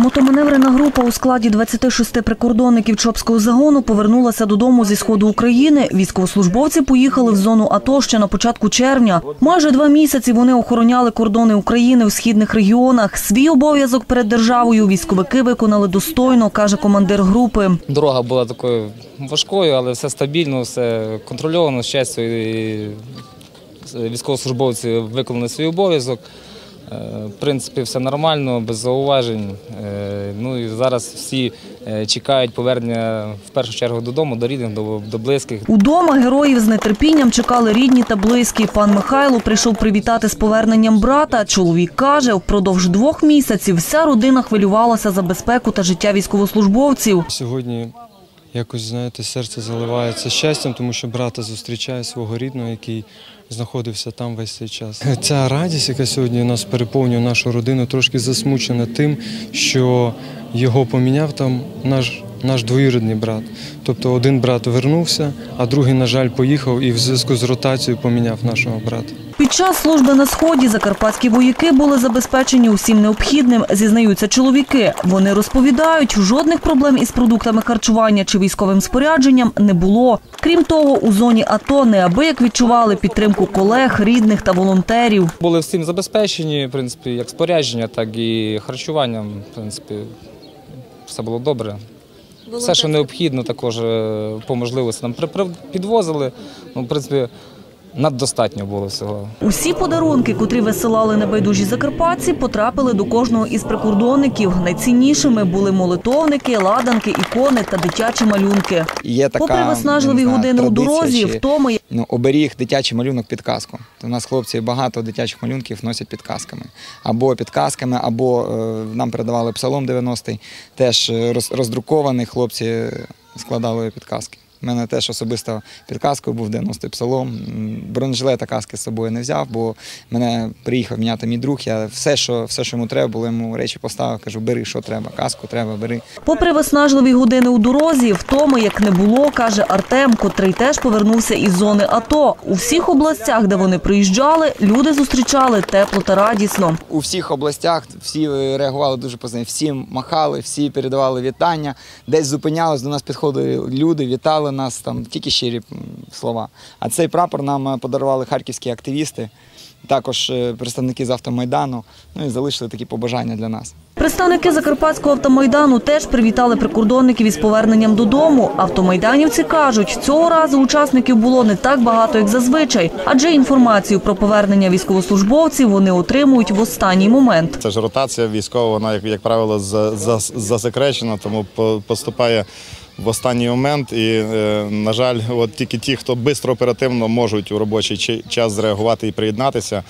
Мотоманеврена група у складі 26 прикордонників Чопського загону повернулася додому зі сходу України. Військовослужбовці поїхали в зону АТО ще на початку червня. Майже два місяці вони охороняли кордони України у східних регіонах. Свій обов'язок перед державою військовики виконали достойно, каже командир групи. Дорога була такою важкою, але все стабільно, все контрольовано. І військовослужбовці виконали свій обов'язок. Е, В принципі, все нормально, без зауважень. Е, Ну і зараз всі е, чекають повернення в першу чергу додому, до рідних, до, до близьких. Удома героїв з нетерпінням чекали рідні та близькі. Пан Михайло прийшов привітати з поверненням брата. Чоловік каже, впродовж двох місяців вся родина хвилювалася за безпеку та життя військовослужбовців. Сьогодні якось, знаєте, серце заливається щастям, тому що брата зустрічає свого рідного, який знаходився там весь цей час. Ця радість, яка сьогодні нас переповнює нашу родину, трошки засмучена тим, що його поміняв там наш, наш двоюрідний брат. Тобто один брат вернувся, а другий, на жаль, поїхав і в зв'язку з ротацією поміняв нашого брата. Під час служби на сході закарпатські вояки були забезпечені усім необхідним, зізнаються чоловіки. Вони розповідають, жодних проблем із продуктами харчування чи військовим спорядженням не було. Крім того, у зоні АТО неабияк відчували підтримку колег, рідних та волонтерів. Були всім забезпечені, в принципі, як спорядження, так і харчуванням. В принципі, все було добре. Все, що необхідно, також е, по можливості нам підвозили. Ну, в принципі, наддостатньо було всього. Усі подарунки, котрі висилали небайдужі закарпатці, потрапили до кожного із прикордонників. Найціннішими були молитовники, ладанки, ікони та дитячі малюнки. Є така Попри виснажливі знаю, години у дорозі, чи, втоми ну, оберіг дитячий малюнок підказку. То у нас хлопці багато дитячих малюнків носять підказками. Або підказками, або е, нам передавали псалом 90-й, теж е, роз, роздрукований, хлопці е, складали підказки. У мене теж особисто підказкою був 90-й псалом. Бронежилета каски з собою не взяв, бо мене приїхав міняти мій друг. Я все, що, все, що йому треба, було йому речі поставив. Кажу, бери, що треба, каску треба, бери. Попри виснажливі години у дорозі, втоми як не було, каже Артем, котрий теж повернувся із зони АТО. У всіх областях, де вони приїжджали, люди зустрічали тепло та радісно. у всіх областях всі е, реагували дуже позитивно. Всім махали, всі передавали вітання. Десь зупинялись, до нас підходили люди, вітали нас, там тільки щирі слова. А цей прапор нам е, подарували харківські активісти, також е, представники з автомайдану. Ну і залишили такі побажання для нас. Представники Закарпатського автомайдану теж привітали прикордонників із поверненням додому. Автомайданівці кажуть, цього разу учасників було не так багато, як зазвичай, адже інформацію про повернення військовослужбовців вони отримують в останній момент. Це ж ротація військова, вона, як, як правило, за- за- засекречена, тому поступає в останній момент. І, е, на жаль, от тільки ті, хто швидко оперативно можуть у робочий чи- час зреагувати і приєднатися.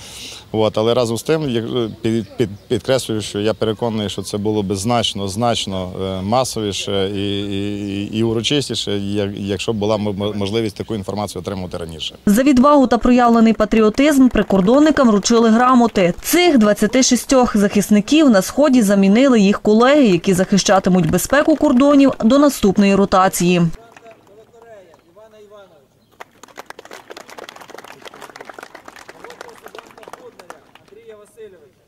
От, але разом з тим, як- під, під, підкреслюю, що я переконаний, що це було б значно, значно е, масовіше і, і, і урочистіше, як- якщо була можливість таку інформацію отримувати раніше. За відвагу та проявлений патріотизм прикордонникам вручили грамоти. Цих 26 захисників на сході замінили їх колеги, які захищатимуть безпеку кордонів до наступної ротації. Васильович.